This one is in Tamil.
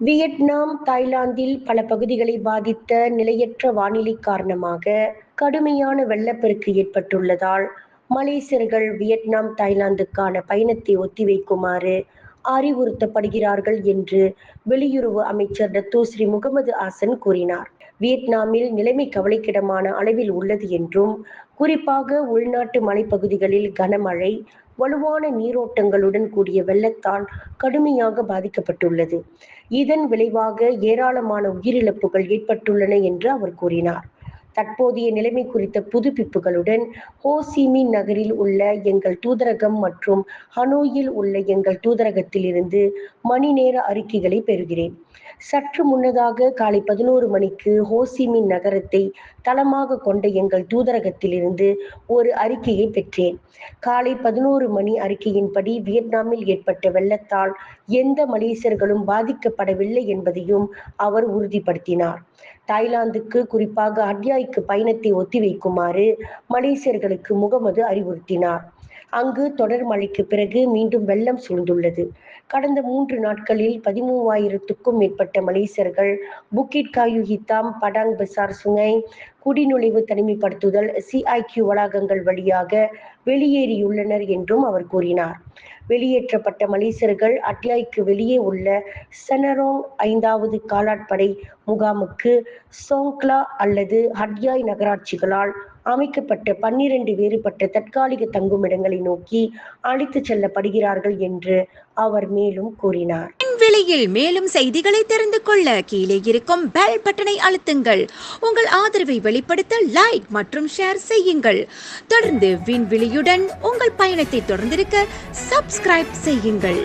வியட்நாம் தாய்லாந்தில் பல பகுதிகளை பாதித்த நிலையற்ற வானிலை காரணமாக கடுமையான வெள்ளப்பெருக்கு ஏற்பட்டுள்ளதால் மலேசியர்கள் வியட்நாம் தாய்லாந்துக்கான பயணத்தை ஒத்திவைக்குமாறு அறிவுறுத்தப்படுகிறார்கள் என்று வெளியுறவு அமைச்சர் டத்தோஸ்ரீ முகமது ஆசன் கூறினார். வியட்நாமில் நிலைமை கவலைக்கிடமான அளவில் உள்ளது என்றும் குறிப்பாக உள்நாட்டு மலைப்பகுதிகளில் கனமழை வலுவான நீரோட்டங்களுடன் கூடிய வெள்ளத்தால் கடுமையாக பாதிக்கப்பட்டுள்ளது. இதன் விளைவாக ஏராளமான உயிரிழப்புகள் ஏற்பட்டுள்ளன என்று அவர் கூறினார். தற்போதைய நிலைமை குறித்த புதுப்பிப்புகளுடன் ஹோசிமின் நகரில் உள்ள எங்கள் தூதரகம் மற்றும் ஹனோயில் உள்ள எங்கள் தூதரகத்தில் இருந்து மணி நேர அறிக்கைகளை பெறுகிறேன். சற்று முன்னதாக காலை பதினோரு மணிக்கு ஹோசிமின் நகரத்தை தளமாக கொண்ட எங்கள் தூதரகத்திலிருந்து ஒரு அறிக்கையை பெற்றேன். காலை பதினோரு மணி அறிக்கையின்படி வியட்நாமில் ஏற்பட்ட வெள்ளத்தால் எந்த மலேசியர்களும் பாதிக்கப்படவில்லை என்பதையும் அவர் உறுதிப்படுத்தினார். தாய்லாந்துக்கு குறிப்பாக அட்யாய்க்கு பயணத்தை ஒத்திவைக்குமாறு மலேசியர்களுக்கு முகமது அறிவுறுத்தினார். அங்கு தொடர் மழைக்கு பிறகு மீண்டும் வெள்ளம் சூழ்ந்துள்ளது. கடந்த மூன்று நாட்களில் பதிமூவாயிரத்துக்கும் மேற்பட்ட மலேசியர்கள் புக்கிட் காயு ஹித்தாம் படாங் பசார் சுங்கை குடிநுழைவு தனிமைப்படுத்துதல் சிஐக்யூ வளாகங்கள் வழியாக வெளியேறியுள்ளனர் என்றும் அவர் கூறினார். வெளியேற்றப்பட்ட மலேசியர்கள் அட்யாய்க்கு வெளியே உள்ள செனரோங் ஐந்தாவது காலாட்படை முகாமுக்கு சோங்க்லா அல்லது ஹட்யாய் நகராட்சிகளால் அமைக்கப்பட்ட பன்னிரண்டு வேறுபட்ட தற்காலிக தங்குமிடங்களை நோக்கி அழைத்துச் செல்லப்படுகிறார்கள் என்று அவர் மேலும் கூறினார். விலையில் மேலும் செய்திகளை தெரிந்து கொள்ள கீழே இருக்கும் பெல் பட்டனை அழுத்துங்கள். உங்கள் ஆதரவை வெளிப்படுத்த லைக் மற்றும் ஷேர் செய்யுங்கள். தொடர்ந்து விண்வெளியுடன் உங்கள் பயணத்தை தொடர்ந்திருக்க சப்ஸ்கிரைப் செய்யுங்கள்.